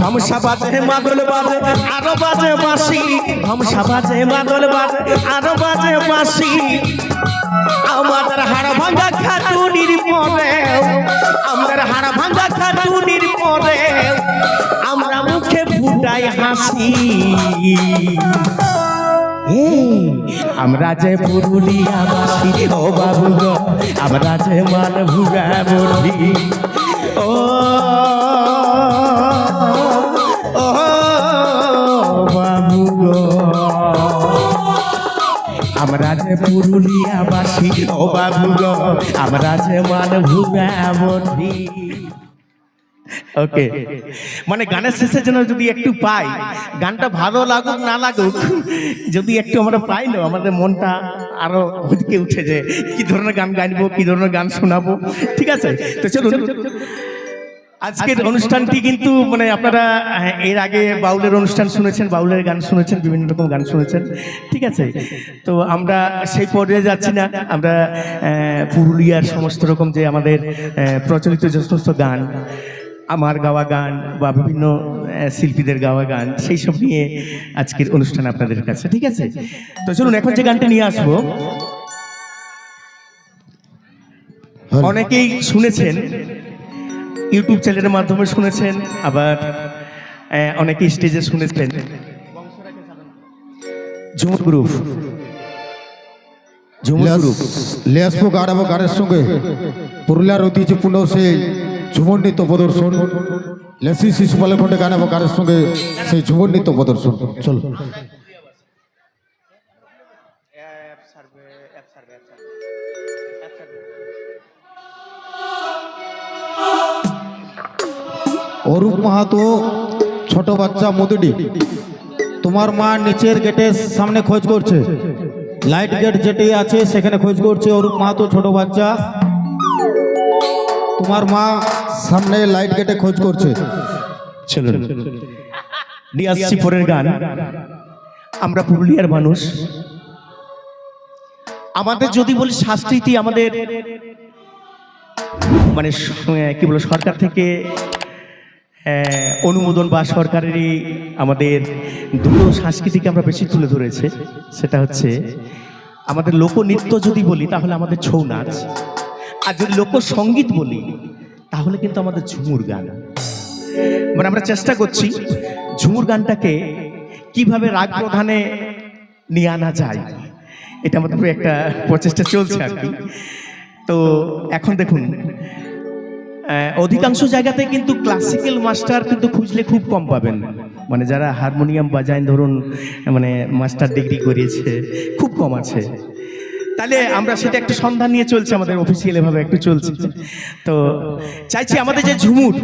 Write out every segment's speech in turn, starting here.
ধামসা বাজে মাদল বাজে, আরও বাজে বাঁশি। ধামসা বাজে মাদল বাজে, আরও বাজে বাঁশি। আমাদের হাড় ভাঙা খাটুনির পরে আমাদের হাড় ভাঙা খাটুনির পরে আমরা মুখে ফুটাই হাসি। আমরা যে পুরুলিয়া বাসি ও বাবু আমরা যে মান ভুগা বলি। ও আমরা যে পুরুলিয়া বাসি ও বাবু গো আমরা যে ওকে মানে গানের শেষে যেন যদি একটু পাই, গানটা ভালো লাগুক, না লাগুক, যদি একটু আমরা পাই না, আমাদের মনটা আরও উঠে যে কি ধরনের গান গাইবো, কি ধরনের গান শোনাবো, ঠিক আছে? তো চলুন আজকের অনুষ্ঠানটি কিন্তু মানে আপনারা এর আগে বাউলের অনুষ্ঠান শুনেছেন বাউলের গান শুনেছেন বিভিন্ন রকম গান শুনেছেন। ঠিক আছে? তো আমরা সেই পর্যায়ে যাচ্ছি না। আমরা পুরুলিয়ার সমস্ত রকম যে আমাদের প্রচলিত যে সমস্ত গান আমার গাওয়া গান বা বিভিন্ন শিল্পীদের গাওয়া গান সেই সব নিয়ে আজকের অনুষ্ঠান আপনাদের কাছে। ঠিক আছে? তো চলুন এখন যে গানটা নিয়ে আসব অনেকেই শুনেছেন ইউটিউব চ্যানেলের মাধ্যমে শুনেছেন আবার অনেকে স্টেজে শুনেছেন। ঝুমুর গ্রুপ। ঝুমুর গ্রুপ। লেসপো গান এবং গানের সঙ্গে পুরুলিয়ার ঐতিহ্যপূর্ণ সেই ঝুমর নৃত্য প্রদর্শন। লেসি শিশুপালের খণ্ডে গান এবং গানের সঙ্গে সেই ঝুমর নৃত্য প্রদর্শন। চলো। অরূপ মাহাতো, ছোট বাচ্চা মধুডি তোমার মা নিচের গেটের সামনে খোঁজ করছে। লাইট গেট যেটি আছে, সেখানে খোঁজ করছে অরূপ মাহাতো, ছোট বাচ্চা। তোমার মা সামনে লাইট গেটে খোঁজ করছে। চলুন। আসছি পরের গান। আমরা পুরুলিয়ার মানুষ। আমাদের যদি বলি সংস্কৃতি আমাদের মানে স- কি বলো সরকার থেকে অনুমোদন বা সরকারেরই আমাদের দুটো সংস্কৃতিকে আমরা বেশি তুলে ধরেছে। সেটা হচ্ছে, আমাদের লোকনৃত্য যদি বলি, তাহলে আমাদের ছৌ নাচ। আর যদি লোকসঙ্গীত বলি, তাহলে কিন্তু আমাদের ঝুমুর গান। মানে আমরা চেষ্টা করছি ঝুমুর গানটাকে কীভাবে রাগ প্রধানে নিয়ে আনা যায়, এটা আমাদের একটা প্রচেষ্টা চলছে আর কি। তো এখন দেখুন অধিকাংশ জায়গাতে কিন্তু ক্লাসিক্যাল মাস্টার কিন্তু খুঁজলে খুব কম পাবেন। মানে যারা হারমোনিয়াম বাজায়, ধরুন মানে মাস্টার ডিগ্রি করিয়েছে, খুব কম আছে। তাহলে আমরা সেটা একটা সন্ধান নিয়ে চলছে, আমাদের অফিসিয়াল ভাবে একটু চলছে। তো চাইছি আমাদের যে ঝুমুর,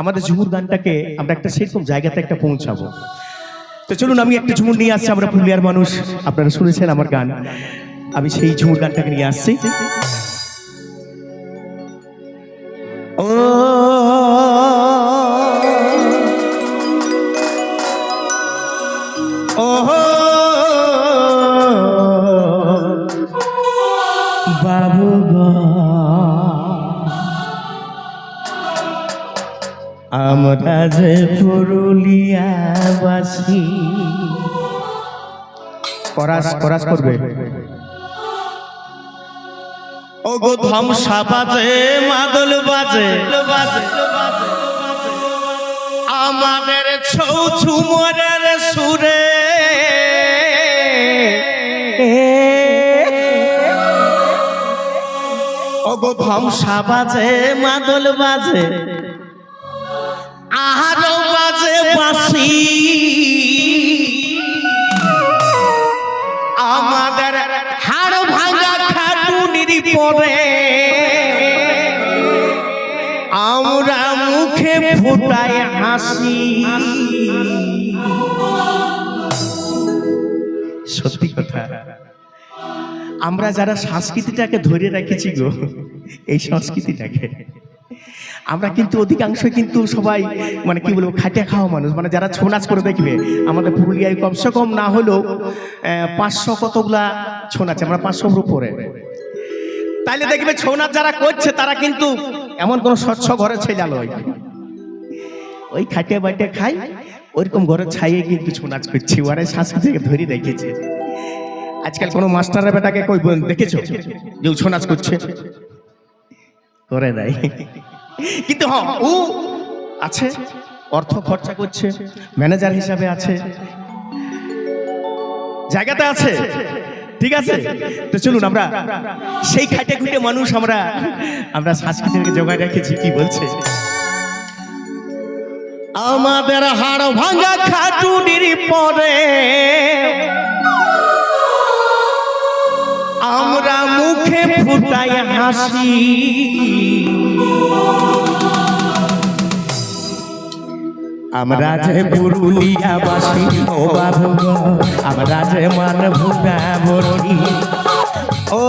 আমাদের ঝুমুর গানটাকে আমরা একটা সেরকম জায়গাতে একটা পৌঁছাবো। তো চলুন, আমি একটা ঝুমুর নিয়ে আসছি, আমরা পুরুলিয়ার মানুষ। আপনারা শুনেছেন আমার গান। আমি সেই ঝুমুর গানটাকে নিয়ে আসছি। আমরা যে পুরুলিয়াবাসী। করাস করাস করবে। ও গো ধ্বংসা বাজে, মাদল বাজে। আমাদের ছৌ ঝুমরের সুরে। ও গো ধ্বংসা বাজে, মাদল বাজে। পরে আমরা মুখে ফুটাই হাসি। সত্যি কথা। আমরা যারা সংস্কৃতিটাকে ধরে রেখেছি গো, এই সংস্কৃতিটাকে, আমরা কিন্তু অধিকাংশ কিন্তু সবাই মানে কি বলব খাটে খাওয়া মানুষ। মানে যারা ছৌ নাচ করে দেখবে, আমাদের পুরুলিয়ায় কমসে কম না হলেও পাঁচশো কতগুলা ছৌ নাচ আমরা পাঁচশোর উপরে। তাইলে দেখবে ছৌ নাচ যারা করছে, তারা কিন্তু এমন কোনো স্বচ্ছ ঘরে ছেলে নয় ওই খাটে বাটে খাই, ওইরকম ঘরে ছাইয়ে কিন্তু ছৌ নাচ করছি। ওরা থেকে ধরে রেখেছে আজকাল কোনো মাস্টারের বেটাকে কই দেখেছ? যে ছৌ নাচ করছে। করে নাই। কিন্তু হ্যাঁ ও আছে, অর্থ খরচা করছে, ম্যানেজার হিসাবে আছে। জায়গাতে আছে। ঠিক আছে? তো চলুন আমরা সেই খাটে খুঁটে মানুষ আমরা আমরা সংস্কৃতিকে জোগাড় রেখেছি কি বলছে। আমাদের হাড় ভাঙা খাটুনির পরে আমরা মুখে ফুটাই হাসি। আমরা যে পুরুলিয়া বাসি ও বাবু গো, আমরা যে মান ভুগা বলি ও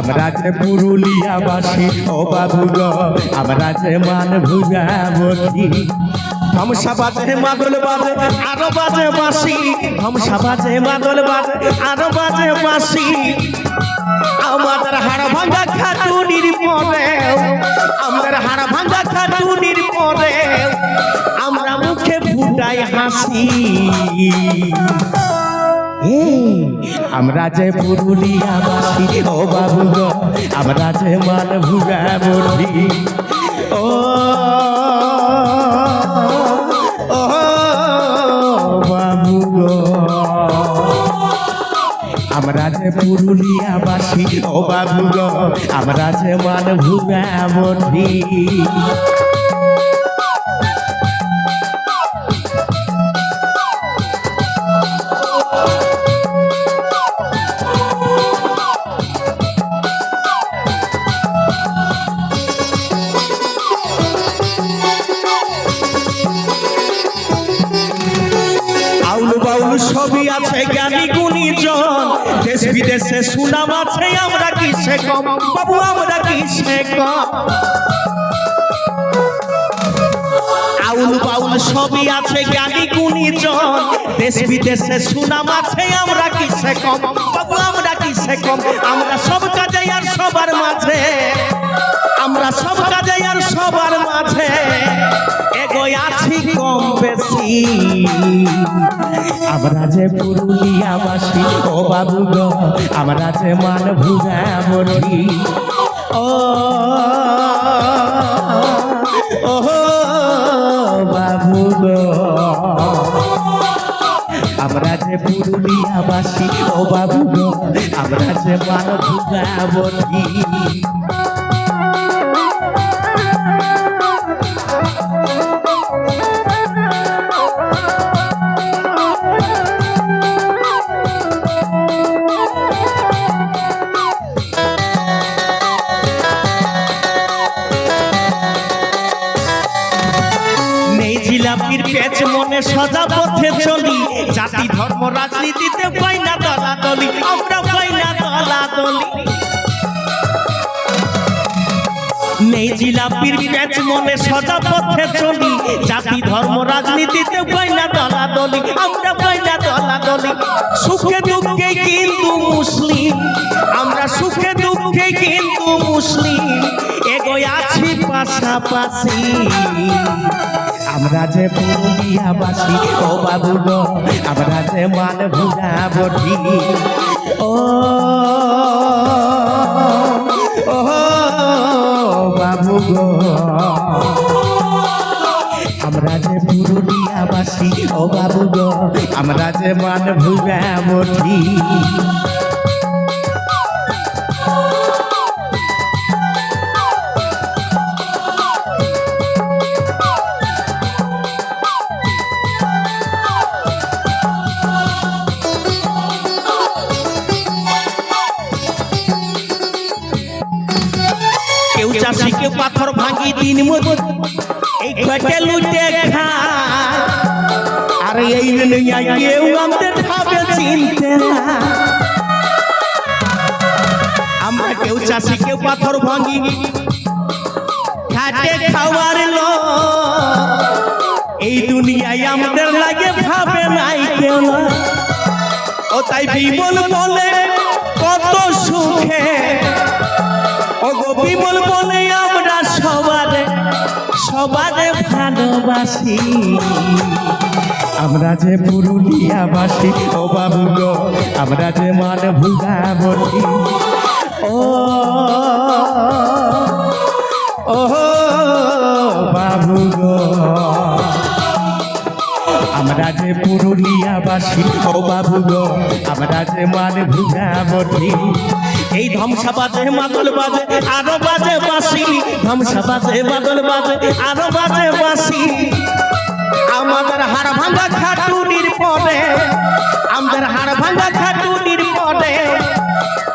আমরা যে পুরুলিয়া বাসি ও বাবু গো আমরা যে মান ভুগা বলি ধ্বংসা বাজে মাদল বাজে আরও বাজে বাসি। ধ্বংসা বাজে মাদল বাজে আরও বাজে বাসি আমাদের আমাদের হাড় ভাঙা খাটুনির পরে আমরা মুখে ফুটাই হাসি। আমরা যে পুরুলিয়া বাসি ও বাবু আমরা যে মান ভুগা বলি ও বাবু আমরা যে পুরুলিয়া বাসি ও বাবু আমরা যে মান ভুগা বলি সবই আছে জ্ঞানী গুণী জন দেশ বিদেশে সুনাম আছে, আমরা কিসে কম? বাবু, আমরা কিসে কম? আউল বাউল আছে জ্ঞানী দেশ বিদেশে সুনাম আছে, আমরা বাবু, আমরা কম? আমরা সব কাজে আর সবার মাঝে। আমরা যে পুরুলিয়া বাসি ও বাবু গো আমরা যে মান ভুগা বলি ও বাবু গো আমরা যে পুরুলিয়া বাসি ও বাবু গো আমরা যে মান ভুগা জিলাপির পেচ মনে সজা পথে চলি। জাতি, ধর্ম, রাজনীতিতে পাই না দলাদলি, আমরা পাই না দলাদলি। নেই জিলাপির পেচ মনে সজা পথে চলি। জাতি, ধর্ম, রাজনীতিতে পাই না দলাদলি, আমরা পাই না দলাদলি। সুখে দুঃখে কিন্তু মুসলিম, আমরা সুখে দুঃখে কিন্তু মুসলিম। পাশাপাশি। আমরা যে পুরুলিয়াবাসী ও বাবু গো আমরা যে মান ও ও ভাঙি দিন এই খেটে লুটে খায় আর এই দুনিয়া কেউ আমাদের খাবে চিনতে না। আমরা কেউ চাষি, কেউ পাথর ভাঙি। খাটে খাওয়ার লোক। এই দুনিয়ায় আমাদের লাগে ভাবে নাই কেউ। না। ও তাই বিমল বলে কত সুখে। ও গো বিমল বলে সবারে ভালোবাসি আমরা যে পুরুলিয়াবাসী ও বাবু গো আমরা যে মান ভুগাবতী ও ও বাবু গো আমরা যে পুরুলিয়াবাসী, ও বাবু গো আমরা যে মান ভুগাবতী এই ধ্বংসা বাজে মাদল বাজে আরও বাজে বাসি ধ্বংসা বাজে মাদল বাজে আরও বাজে বাসি আমাদের হাড় ভাঙা খাটুনির পরে আমাদের হাড় ভাঙা খাটুনির পরে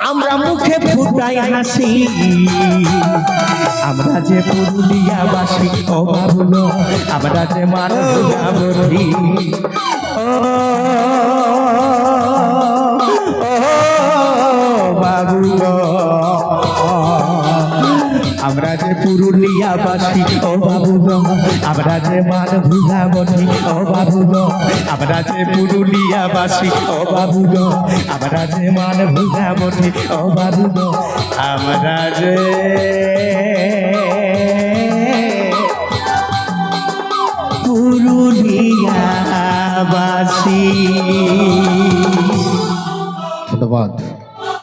আমরা মুখে ফুটাই হাসি আমরা যে পুরুলিয়াবাসী ও বাবুলো আমরা যে মানবী ও বাবু যে পুরুলিয়াবাসী, ও বাবু আমরা যে মান ভুলাবতী ও বাবু আমরা যে পুরুলিয়াবাসী, ও বাবু আমরা যে মান ভুলাবতী ও বাবু আমরা যে পুরুলিয়াবাসী। ধন্যবাদ।